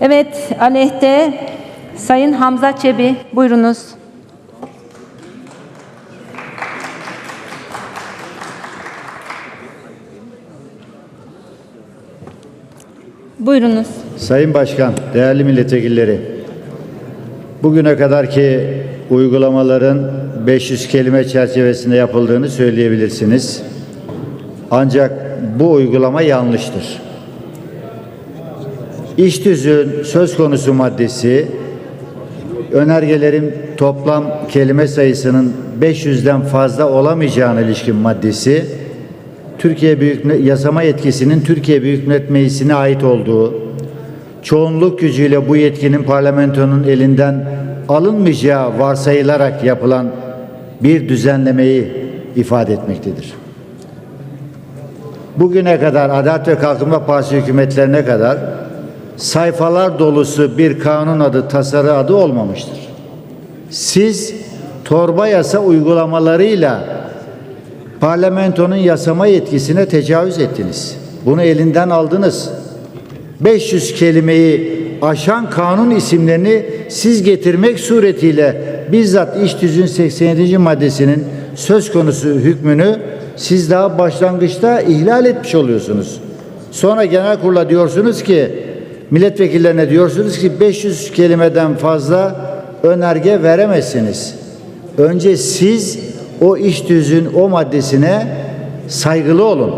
Evet, aleyhte Sayın Hamza Çebi, buyurunuz. Buyurunuz. Sayın Başkan, değerli milletvekilleri, bugüne kadar ki uygulamaların 500 kelime çerçevesinde yapıldığını söyleyebilirsiniz. Ancak bu uygulama yanlıştır. İş tüzüğün söz konusu maddesi önergelerin toplam kelime sayısının 500'den fazla olamayacağına ilişkin maddesi Türkiye Büyük yasama yetkisinin Türkiye Büyük Millet Meclisi'ne ait olduğu, çoğunluk gücüyle bu yetkinin parlamentonun elinden alınmayacağı varsayılarak yapılan bir düzenlemeyi ifade etmektedir. Bugüne kadar Adalet ve Kalkınma Partisi hükümetlerine kadar sayfalar dolusu bir kanun adı, tasarı adı olmamıştır. Siz torba yasa uygulamalarıyla parlamentonun yasama yetkisine tecavüz ettiniz. Bunu elinden aldınız. 500 kelimeyi aşan kanun isimlerini siz getirmek suretiyle bizzat iş tüzüğün 87. maddesinin söz konusu hükmünü siz daha başlangıçta ihlal etmiş oluyorsunuz. Sonra genel kurula diyorsunuz ki milletvekillerine diyorsunuz ki 500 kelimeden fazla önerge veremezsiniz. Önce siz o iş tüzüğün o maddesine saygılı olun.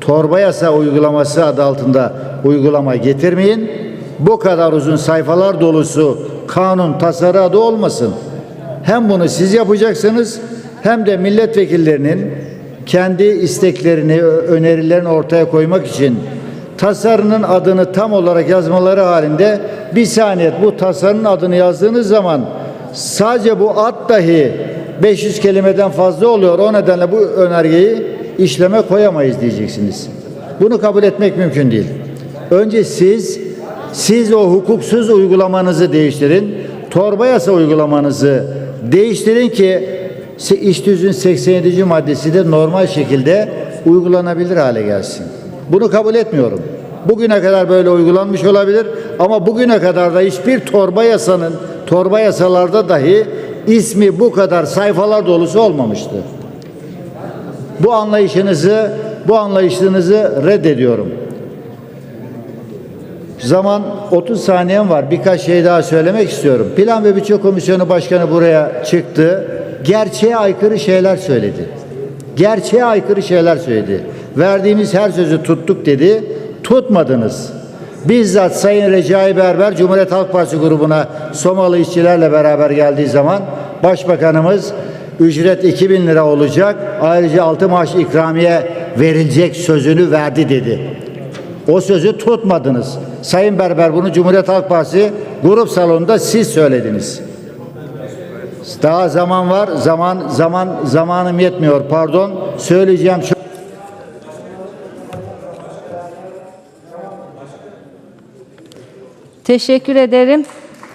Torba yasa uygulaması adı altında uygulama getirmeyin. Bu kadar uzun sayfalar dolusu kanun tasarı adı olmasın. Hem bunu siz yapacaksınız hem de milletvekillerinin kendi isteklerini, önerilerini ortaya koymak için tasarının adını tam olarak yazmaları halinde bir saniye bu tasarının adını yazdığınız zaman sadece bu ad dahi 500 kelimeden fazla oluyor. O nedenle bu önergeyi işleme koyamayız diyeceksiniz. Bunu kabul etmek mümkün değil. Önce siz siz o hukuksuz uygulamanızı değiştirin. Torba yasa uygulamanızı değiştirin ki iş tüzüğün 87. maddesi de normal şekilde uygulanabilir hale gelsin. Bunu kabul etmiyorum. Bugüne kadar böyle uygulanmış olabilir ama bugüne kadar da hiçbir torba yasanın torba yasalarda dahi ismi bu kadar sayfalar dolusu olmamıştı. Bu anlayışınızı bu anlayışınızı reddediyorum. Zaman 30 saniyem var. Birkaç şey daha söylemek istiyorum. Plan ve Bütçe Komisyonu Başkanı buraya çıktı. Gerçeğe aykırı şeyler söyledi. Gerçeğe aykırı şeyler söyledi. Verdiğimiz her sözü tuttuk dedi. Tutmadınız. Bizzat Sayın Recai Berber Cumhuriyet Halk Partisi grubuna Somalı işçilerle beraber geldiği zaman Başbakanımız ücret 2000 lira olacak. Ayrıca altı maaş ikramiye verilecek sözünü verdi dedi. O sözü tutmadınız. Sayın Berber bunu Cumhuriyet Halk Partisi grup salonunda siz söylediniz. Daha zaman var. Zaman zaman zamanım yetmiyor. Pardon. Söyleyeceğim çok Teşekkür ederim.